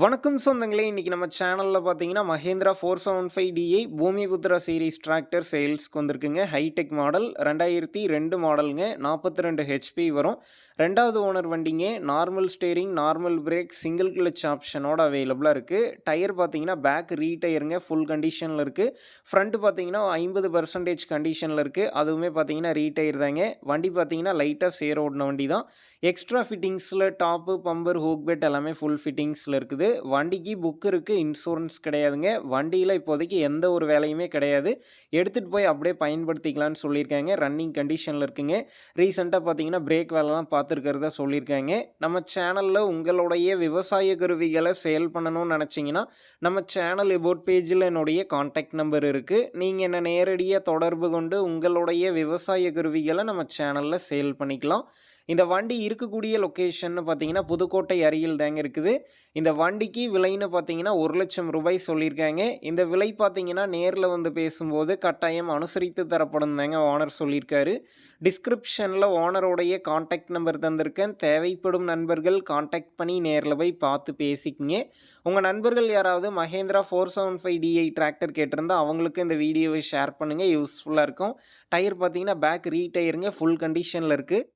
வணக்கம் சொந்தங்களே இன்றைக்கி நம்ம சேனலில் பார்த்தீங்கன்னா Mahindra four seven five DI Bhoomiputra series tractor சேல்ஸ்க்கு வந்திருக்குங்க. ஹைடெக் மாடல் ரெண்டாயிரத்தி ரெண்டு மாடலுங்க நாற்பத்தி ரெண்டு ஹெச்பி வரும். ரெண்டாவது ஓனர் வண்டிங்க normal steering normal brake single clutch ஆப்ஷனோட அவைலபிளாக இருக்குது டயர் பார்த்தீங்கன்னா பேக் ரீடயருங்க ஃபுல் கண்டிஷனில் இருக்குது ஃப்ரண்ட் பார்த்தீங்கன்னா ஐம்பது பர்சன்டேஜ் கண்டிஷனில் இருக்குது அதுவுமே பார்த்தீங்கன்னா ரீடயர் தாங்க. வண்டி பார்த்தீங்கன்னா லைட்டாக சேர் ஓடின வண்டி தான். எக்ஸ்ட்ரா ஃபிட்டிங்ஸில் டாப்பு பம்பர் ஹூக் பெட் எல்லாமே ஃபுல் ஃபிட்டிங்ஸில் இருக்குது. கிடையாது. வண்டிக்கு புக் இருக்குது இன்சூரன்ஸ் கிடையாதுங்க. வண்டியில் இப்போதைக்கு எந்த ஒரு வேலையுமே கிடையாது. எடுத்துகிட்டு போய் அப்படியே பயன்படுத்திக்கலான்னு சொல்லியிருக்காங்க. ரன்னிங் கண்டிஷனில் இருக்குங்க. ரீசெண்டாக பார்த்தீங்கன்னா பிரேக் வேலைலாம் பார்த்துருக்கிறதா சொல்லியிருக்காங்க. நம்ம சேனலில் உங்களுடைய விவசாய கருவிகளை சேல் பண்ணணும்னு நினச்சிங்கன்னா நம்ம சேனல் எபோட் பேஜில் என்னுடைய காண்டாக்ட் நம்பர் இருக்குது நீங்கள் என்னை நேரடியாக தொடர்பு கொண்டு உங்களுடைய விவசாய கருவிகளை நம்ம சேனலில் சேல் பண்ணிக்கலாம். இந்த வண்டி இருக்கக்கூடிய லொக்கேஷன் பார்த்தீங்கன்னா புதுக்கோட்டை அருகில் தாங்க இருக்குது. இந்த வண்டிக்கு விலைன்னு பார்த்தீங்கன்னா ஒரு லட்சம் ரூபாய் சொல்லியிருக்காங்க. இந்த விலை பார்த்தீங்கன்னா நேரில் வந்து பேசும்போது கட்டாயம் அனுசரித்து தரப்படும் தாங்க ஓனர் சொல்லியிருக்காரு. டிஸ்கிரிப்ஷனில் ஓனருடைய காண்டாக்ட் நம்பர் தந்திருக்கேன். தேவைப்படும் நண்பர்கள் காண்டாக்ட் பண்ணி நேரில் போய் பார்த்து பேசிக்கிங்க. உங்கள் நண்பர்கள் யாராவது Mahindra four seven five DI tractor கேட்டிருந்தால் அவங்களுக்கு இந்த வீடியோவை ஷேர் பண்ணுங்கள் யூஸ்ஃபுல்லாக இருக்கும். டயர் பார்த்தீங்கன்னா பேக் ரீ டயருங்க ஃபுல் கண்டிஷனில் இருக்குது